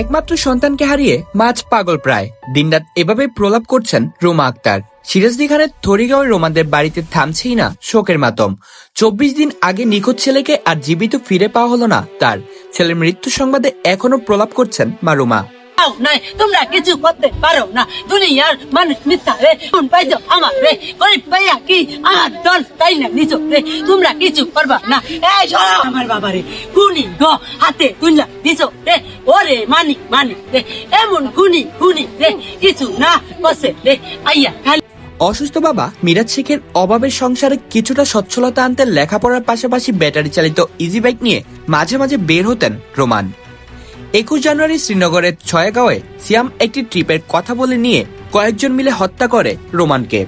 একমাত্র সন্তানকে হারিয়ে মাছ পাগল প্রায়। দিনরাত এভাবে প্রলাপ করছেন রোমা আক্তার। সিরাজদি খানের থরিগাঁওয়ের রোমানদের বাড়িতে থামছেই না শোকের মাতম। চব্বিশ দিন আগে নিখোঁজ ছেলেকে আর জীবিত ফিরে পাওয়া হলো না তার। ছেলের মৃত্যু সংবাদে এখনও প্রলাপ করছেন মা রোমা। পাও নাই তোমরা কিছু করতে পারো না। দুনিয়ার মানুষ মিথ্যা রে কোন পাইছো আমার রে। গরিব পাইয়া কি আমার দল? তাই না নিছো রে। তোমরা কিছু করবা না। এই সরো। আমার বাবা রে খুনি গো হাতে তুললা দিছো রে ওরে মানি মানি রে এমন খুনি খুনি রে কিছু না কসে রে আইয়া খালি অসুস্থ বাবা মিরাজ শেখের অভাবের সংসারে কিছুটা সচ্ছলতা আনতে লেখাপড়ার পাশাপাশি ব্যাটারি চালিত ইজি বাইক নিয়ে মাঝে মাঝে বের হতেন রোমান। একুশ জানুয়ারি শ্রীনগরের ছয়গাঁওয়ে সিয়াম একটি ট্রিপের কথা বলে নিয়ে কয়েকজন মিলে হত্যা করে রোমানকে।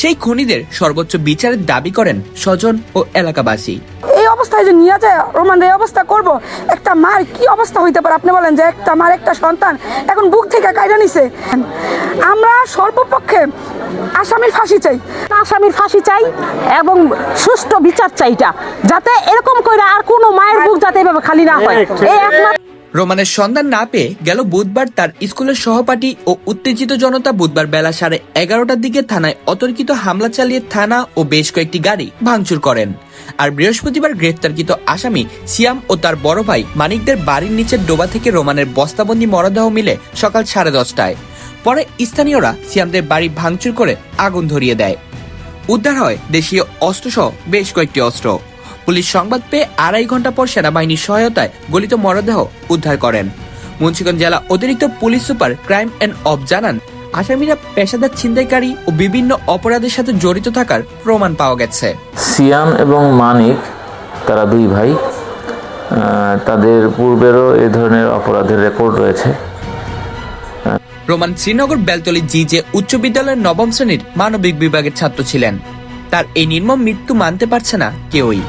সেই খুনিদের সর্বোচ্চ বিচারের দাবি করেন স্বজন ও এলাকাবাসী। অবস্থায় যে নিয়ে যায় রোমান এই অবস্থা করব। একটা মার কি অবস্থা হইতে পারে? আপনি বলেন যে একটা মার একটা সন্তান এখন বুক থেকে কাইরা নিছে। আমরা সর্বপক্ষে আসামির ফাঁসি চাই। আসামির ফাঁসি চাই এবং সুষ্ঠু বিচার চাইটা যাতে এরকম করে আর কোনো মায়ের বুক যাতে এভাবে খালি না হয়। এই একমাত্র রোমানের সন্ধান না পেয়ে গেল বুধবার তার স্কুলের সহপাঠী ও উত্তেজিত জনতা বুধবার বেলা সাড়ে এগারোটার দিকে থানায় অতর্কিত হামলা চালিয়ে থানা ও বেশ কয়েকটি গাড়ি ভাঙচুর করেন। আর বৃহস্পতিবার গ্রেফতারকৃত আসামি সিয়াম ও তার বড় ভাই মানিকদের বাড়ির নিচের ডোবা থেকে রোমানের বস্তাবন্দি মরদেহ মিলে সকাল সাড়ে দশটায়। পরে স্থানীয়রা সিয়ামদের বাড়ি ভাঙচুর করে আগুন ধরিয়ে দেয়। উদ্ধার হয় দেশীয় অস্ত্রসহ বেশ কয়েকটি অস্ত্র। পুলিশ সংবাদ পেয়ে আড়াই ঘণ্টা পর সেনাবাহিনীর সহায়তায় গলিত মরদেহ উদ্ধার করেন। মুন্সিগঞ্জ জেলা অতিরিক্ত পুলিশ সুপার ক্রাইম অ্যান্ড অফ জানান আসামিরা পেশাদার ছিনতাইকারী ও বিভিন্ন অপরাধের সাথে জড়িত থাকার প্রমাণ পাওয়া গেছে। সিয়াম এবং মানিক তারা দুই ভাই তাদের পূর্বেরও এ ধরনের অপরাধের রেকর্ড রয়েছে। রোমান শ্রীনগর বেলতলি জি যে উচ্চ বিদ্যালয়ের নবম শ্রেণির মানবিক বিভাগের ছাত্র ছিলেন। তার এই নির্মম মৃত্যু মানতে পারছে না কেউই।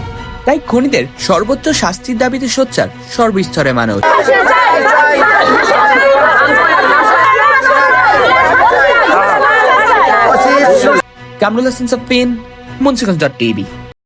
তাই খুনিদের সর্বোচ্চ শাস্তির দাবিতে সোচ্চার সর্বস্তরে মানুষ। Kamrul Hasan Safin Munshiganj dot TV.